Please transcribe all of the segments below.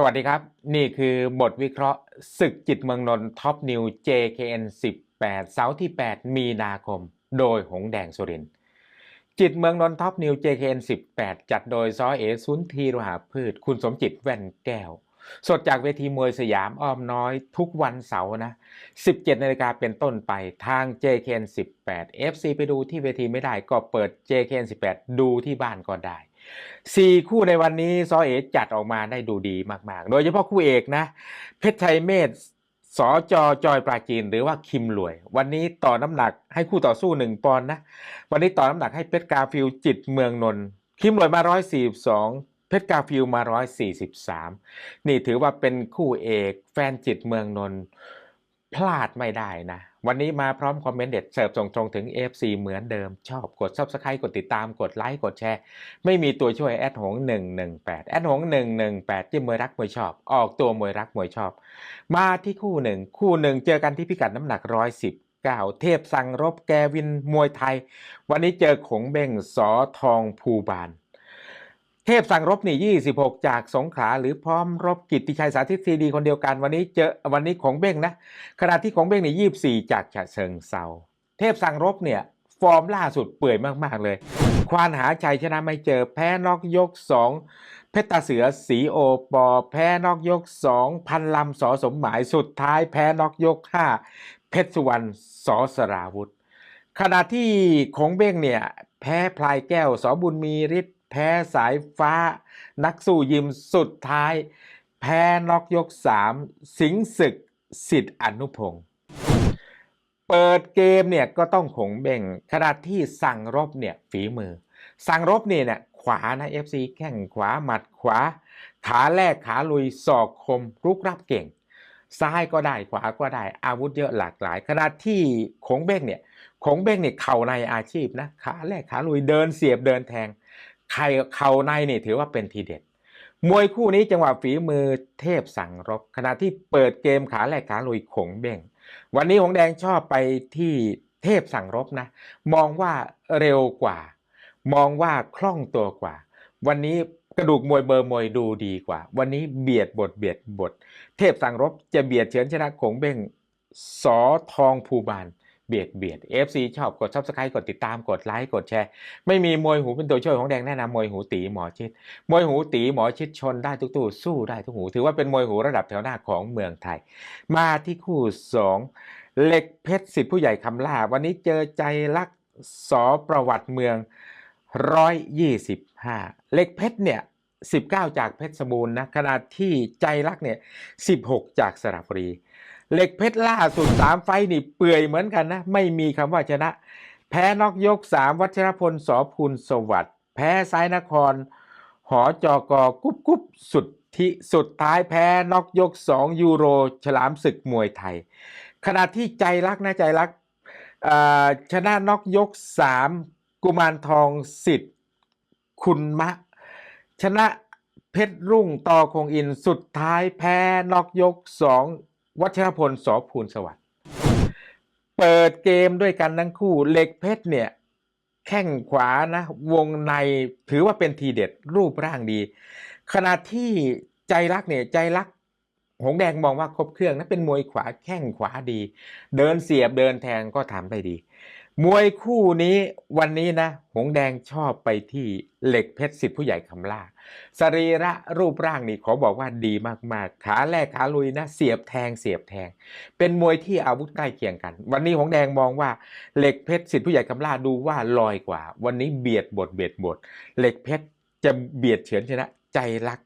สวัสดีครับ นี่คือบทวิเคราะห์ศึกจิตเมืองนนท์ท็อปนิว JKN 18 เสาร์ที่ 8 มีนาคม โดยหงแดงสุรินจิตเมืองนนท์ท็อปนิว JKN 18 จัดโดยซอเอซุนทีโรหาพืช คุณสมจิตแว่นแก้ว สดจากเวทีมวยสยามอ้อมน้อยทุกวันเสาร์นะ 17นาฬิกาเป็นต้นไปทาง JKN 18 FC ไปดูที่เวทีไม่ได้ก็เปิด JKN 18 ดูที่บ้านก็ได้ สี่คู่ในวันนี้ซอเอจัดออกมาได้ดูดีมาก ๆ โดยเฉพาะคู่เอกนะ เพชรชัยเมธสอจอจอยปราจีนหรือว่าคิมหลวย วันนี้ต่อน้ำหนักให้คู่ต่อสู้หนึ่งปอนด์นะ วันนี้ต่อน้ำหนักให้เพชรกาฟิลจิตเมืองนนท์คิมหลวยมา142เพชรกาฟิลมา143นี่ถือว่าเป็นคู่เอกแฟนจิตเมืองนนท์พลาดไม่ได้นะ วันนี้มาพร้อมคอมเมนต์เด็ดเสิร์ฟส่งตรงถึง FC เหมือนเดิม ชอบกด Subscribe กดติดตามกดไลค์กดแชร์ ไม่มีตัวช่วยแอดหง118แอดหง118จิ้มมวยรักมวยชอบ ออกตัวมวยรักมวยชอบ มาที่คู่หนึ่ง คู่หนึ่งเจอกันที่พิกัดน้ำหนัก 119เก้าเทพสังรบแกวินมวยไทย วันนี้เจอขงเบงสอทองภูบาน เทพสั่งรบนี่26 จากสงขลาหรือพร้อมรบกิตติชัยสาธิตซีดีคนเดียวกันวันนี้เจอวันนี้ของเบ้งนะขณะที่ของเบ้งนี่ 24 จากฉะเชิงเซาเทพสั่งรบเนี่ยฟอร์มล่าสุดเปื่อยมาก ๆ เลย ควานหาชัยชนะไม่เจอแพ้นอกยก 2 เพชรตาเสือสีโอปอ แพ้นอกยก 2 พันลำสอสมหมายสุดท้ายแพ้นอกยก 5 เพชรสุวรรณสอสราวุธ ขณะที่คงเบ้งเนี่ยแพ้พลายแก้วสอบุญมีฤทธิ์ แพ้สายฟ้า นักสู้ยิมสุดท้าย แพ้นอกยก3สิงศึกสิทธิ์อนุพงศ์เปิดเกมเนี่ยก็ต้องขงเบ่งขณะที่สั่งรบเนี่ยฝีมือ สั่งรบเนี่ยเนี่ยขวานะ FC แข้งขวาหมัดขวา ขาแรกขาลุยศอกคมรุกรับเก่ง ซ้ายก็ได้ขวาก็ได้อาวุธเยอะหลากหลาย ขณะที่ขงเบ้งเนี่ยขงเบ้งเนี่ยเข่าในอาชีพนะขาแรกขาลุยเดินเสียบเดินแทง ใครเข่าในเนี่ยถือว่าเป็นทีเด็ด มวยคู่นี้จังหวะฝีมือเทพสั่งรบขณะที่เปิดเกมขาแรกขาลุยขงเบ้งวันนี้หงแดงชอบไปที่เทพสั่งรบนะ มองว่าเร็วกว่า มองว่าคล่องตัวกว่า วันนี้กระดูกมวยเบอร์มวยดูดีกว่า วันนี้เบียดบทเบียดบท เทพสั่งรบจะเบียดเฉือนชนะขงเบ้งสอทองภูบาน เบียดเบียด FC ชอบกด Subscribe กดติดตามกดไลค์กดแชร์ ไม่มีมวยหูเป็นตัวช่วยของแดงแนะนำมวยหูตีหมอชิด มวยหูตีหมอชิดชนได้ทุกตู้สู้ได้ทุกหู ถือว่าเป็นมวยหูระดับแถวหน้าของเมืองไทย มาที่คู่สองเหล็กเพชรสิทธิผู้ใหญ่คำล่าวันนี้เจอใจรักสอประวัติเมือง 125เหล็กเพชรเนี่ย19 จากเพชรสบูรณ์นะขณะที่ใจรักเนี่ย16 จากสระบุรี เหล็กเพชรล่าสุด3ไฟนี่เปื่อยเหมือนกันนะ ไม่มีคำว่าชนะ แพ้นอกยก3วัชรพลสอภูลสวัสดิ์แพ้ซ้ายนคร หอจอกอกุ๊บกุ๊บสุดที่สุดท้ายแพ้นอกยก2ยูโร ฉลามศึกมวยไทย ขณะที่ใจรักนะใจรักชนะนอกยก3กุมารทองสิทธิ์คุณมะ ชนะเพชรรุ่งต่อคงอินสุดท้ายแพ้นอกยก2 วัชรพลสอภูลสวัสดิ์เปิดเกมด้วยกันทั้งคู่เหล็กเพชรเนี่ยแข้งขวานะวงในถือว่าเป็นทีเด็ดรูปร่างดี ขณะที่ใจรักเนี่ยใจรักหงแดงมองว่าครบเครื่องนะเป็นมวยขวาแข้งขวาดี เดินเสียบเดินแทงก็ทำได้ดี มวยคู่นี้วันนี้นะ หงแดงชอบไปที่เหล็กเพชรสิทธิผู้ใหญ่คำล่า สรีระรูปร่างนี่ขอบอกว่าดีมากๆ ขาแรกขาลุยนะ เสียบแทงเสียบแทง เป็นมวยที่อาวุธใกล้เคียงกัน วันนี้หงแดงมองว่าเหล็กเพชรสิทธิผู้ใหญ่คำล่าดูว่าลอยกว่า วันนี้เบียดบทเบียดบทเหล็กเพชรจะเบียดเฉือนชนะใจรัก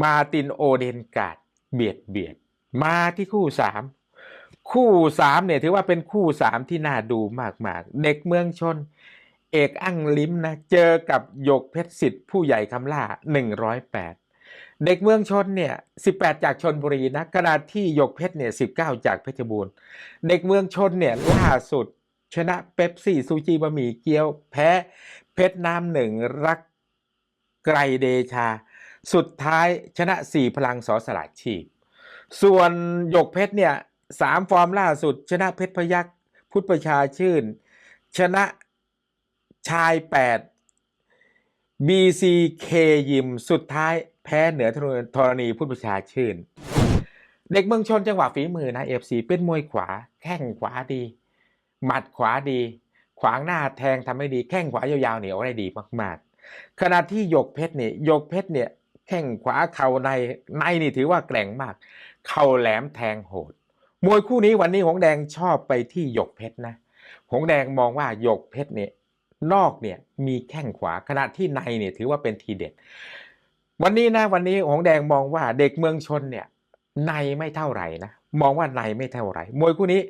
มาตินโอเดนการ์ดเบียดเบียด มาที่คู่สาม คู่สามเนี่ยถือว่าเป็นคู่สามที่น่าดูมากๆ เด็กเมืองชน เอกอั้งลิ้มนะเจอกับหยกเพชรสิทธิ์ผู้ใหญ่คำล่า 108 เด็กเมืองชนเนี่ย18 จากชนบุรีนะขณะที่หยกเพชรเนี่ย19 จากเพชรบูรณ์ เด็กเมืองชนเนี่ยล่าสุด ชนะเป๊ปซี่ซูจีบะหมี่เกี๊ยวแพ้เพชรน้ำหนึ่งรักไกรเดชา สุดท้ายชนะ 4 พลังสอสลายชีพ ส่วนหยกเพชรเนี่ย สามฟอร์มล่าสุด ชนะเพชรพยักพุทธประชาชื่น ชนะชาย 8 BCK ยิม สุดท้ายแพ้เหนือธรณีพุทธประชาชื่น เด็กเมืองชนจังหวะฝีมือนะเอฟซีเป็นมวยขวา แข้งขวาดี หมัดขวาดี ขวางหน้าแทงทำให้ดี แข้งขวายาวๆเหนียวได้ดีมากๆ ขณะที่หยกเพชรเนี่ยหยกเพชรเนี่ยแข้งขวาเข่าในในนี่ถือว่าแกร่งมาก เข่าแหลมแทงโหด มวยคู่นี้วันนี้หงแดงชอบไปที่หยกเพชรนะ หงแดงมองว่าหยกเพชรเนี่ยนอกเนี่ยมีแข้งขวาขณะที่ในเนี่ยถือว่าเป็นทีเด็ด วันนี้นะวันนี้หงแดงมองว่าเด็กเมืองชนเนี่ยในไม่เท่าไหร่นะมองว่าในไม่เท่าไหร่มวยคู่นี้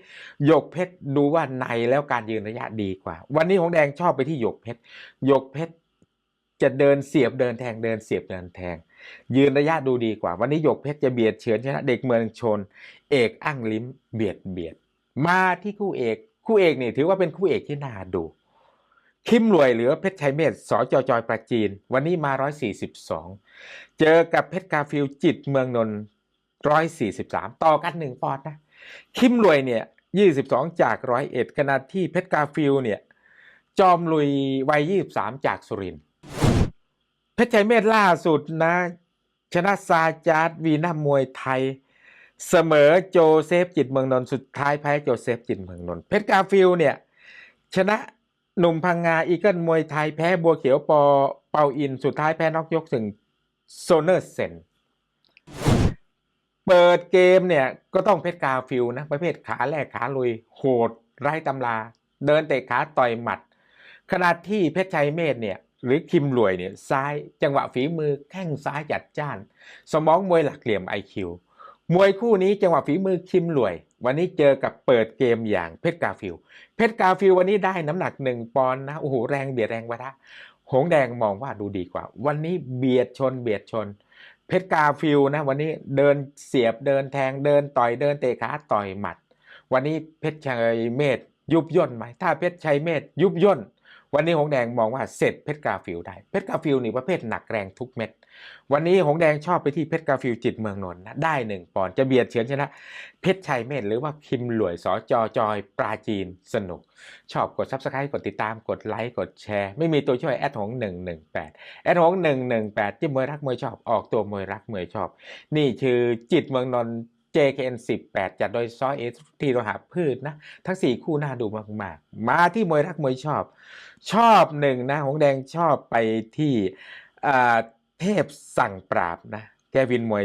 หยกเพชรดูว่าในแล้วการยืนระยะดีกว่า วันนี้หงแดงชอบไปที่หยกเพชรหยกเพชรจะเดินเสียบเดินแทงเดินเสียบเดินแทง ยืนระยะดูดีกว่า วันนี้หยกเพชรจะเบียดเฉือนชนะเด็กเมืองชน เอกอั้งลิ้มเบียดเบียด มาที่คู่เอก คู่เอกนี่ถือว่าเป็นคู่เอกที่น่าดู คิมรวยเหลือเพชรชัยเมธสอจอจอยประจีน วันนี้มา 142 เจอกับเพชรกาฟิลจิตเมืองนนท์143 ต่อกันหนึ่งปอนด์นะ คิมรวยเนี่ย22 จากร้อยเอ็ดขณะที่เพชรกาฟิลเนี่ยจอมลุยวัย 23 จากสุรินทร์ เพชรชัยเมธล่าสุดนะ ชนะซาจาร์ดวีนามวยไทย เสมอโจเซฟจิตเมืองนนท์สุดท้ายแพ้โจเซฟจิตเมืองนนท์เพชรกาฟิลเนี่ยชนะหนุ่มพังงาอีเกิลมวยไทยแพ้บัวเขียวปอเปาอินสุดท้ายแพ้นอกยกถึงโซเนอร์เซนเปิดเกมเนี่ยก็ต้องเพชรกาฟิลนะประเภทขาแรกขาลุยโหดไร้ตำรา เดินเตะขาต่อยหมัด ขณะที่เพชรชัยเมธเนี่ย หรือคิมรวยเนี่ยซ้ายจังหวะฝีมือแข้งซ้ายจัดจ้าน สมองมวยหลักเหลี่ยมไอคิวมวยคู่นี้จังหวะฝีมือคิมรวย วันนี้เจอกับเปิดเกมอย่างเพชรกาฟิลเพชรกาฟิลวันนี้ได้น้ำหนักหนึ่งปอนด์นะโอ้โหแรงเบียดแรงวะทะหงแดงมองว่าดูดีกว่า วันนี้เบียดชนเบียดชน เพชรกาฟิลนะวันนี้เดินเสียบเดินแทงเดินต่อยเดินเตะขาต่อยหมัด วันนี้เพชรชัยเมธยุบย่นไหมถ้าเพชรชัยเมธยุบย่น วันนี้หงแดงมองว่าเสร็จเพชรกาฟิลได้ เพชรกาฟิลนี่ประเภทหนักแรงทุกเม็ด วันนี้หงแดงชอบไปที่เพชรกาฟิลจิตเมืองนนท์นะได้หนึ่งปอนด์จะเบียดเฉือนชนะ เพชรชัยเมธหรือว่าคิมหลวยสอจอจอย ปราจีนสนุก ชอบกด subscribe กดติดตามกดไลค์กดแชร์ ไม่มีตัวช่วยแอดหงหนึ่งหนึ่งแปดแอดหงหนึ่งหนึ่งแปดที่มวยรักมวยชอบออกตัวมวยรักมวยชอบ นี่คือจิตเมืองนนท์ JKN 18จัดโดยซอเอทีโรหะพืชนะ ทั้ง 4 คู่น่าดูมากๆมาที่มวยรักมวยชอบ ชอบหนึ่งนะหงแดงชอบไปที่เทพสั่งปราบนะ แกวินมวย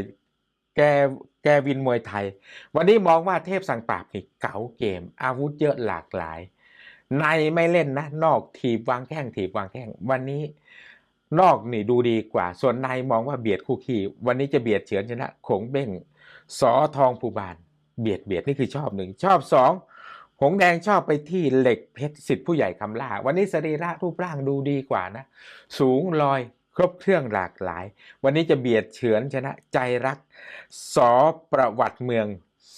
แกแกวินมวยไทย วันนี้มองว่าเทพสั่งปราบนี่เก๋าเกม อาวุธเยอะหลากหลาย ในไม่เล่นนะ นอกถีบวางแข้งถีบวางแข้งวันนี้ นอกนี่ดูดีกว่า ส่วนในมองว่าเบียดคู่ขี้วันนี้จะเบียดเฉือนชนะขงเบ้งสอทองภูบานเบียดเบียดนี่คือชอบหนึ่งชอบสองหงแดงชอบไปที่เหล็กเพชรสิทธิ์ผู้ใหญ่คำล่า วันนี้สรีระรูปร่างดูดีกว่านะ สูงลอยครบเครื่องหลากหลาย วันนี้จะเบียดเฉือนชนะใจรักสอประวัติเมือง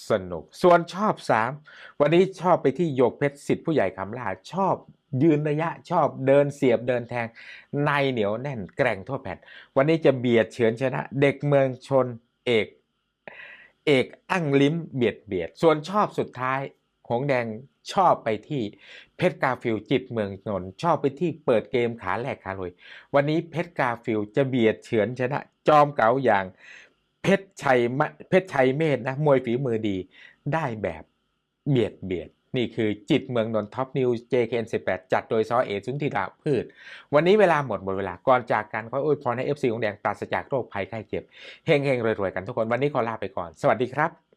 สนุก ส่วนชอบสามวันนี้ชอบไปที่โยกเพชรสิทธิ์ผู้ใหญ่คำล่าชอบ ยืนระยะชอบเดินเสียบเดินแทง ในเหนียวแน่นแกร่งทั่วแผ่น วันนี้จะเบียดเฉือนชนะ เด็กเมืองชนเอก เอกอั้งลิ้มเบียดเบียด ส่วนชอบสุดท้ายหงแดงชอบไปที่เพชรกาฟิลจิตเมืองนนชอบไปที่เปิดเกมขาแหลกขาลยวันนี้เพชรกาฟิลจะเบียดเฉือนชนะ จอมเก๋าอย่างเพชรชัยเพชรชัยเมธนะมวยฝีมือดีได้แบบเบียดเบียด นี่คือจิตเมืองนนท์ท็อปนิว JKN 18 จัดโดยซอเอสุนธิดาพืช วันนี้เวลาหมดหมดเวลา ก่อนจากกันขออวยพรให้ FC ของแดงปราศจากโรคภัยไข้เจ็บเฮงเฮงรวยๆกันทุกคน วันนี้ขอลาไปก่อน สวัสดีครับ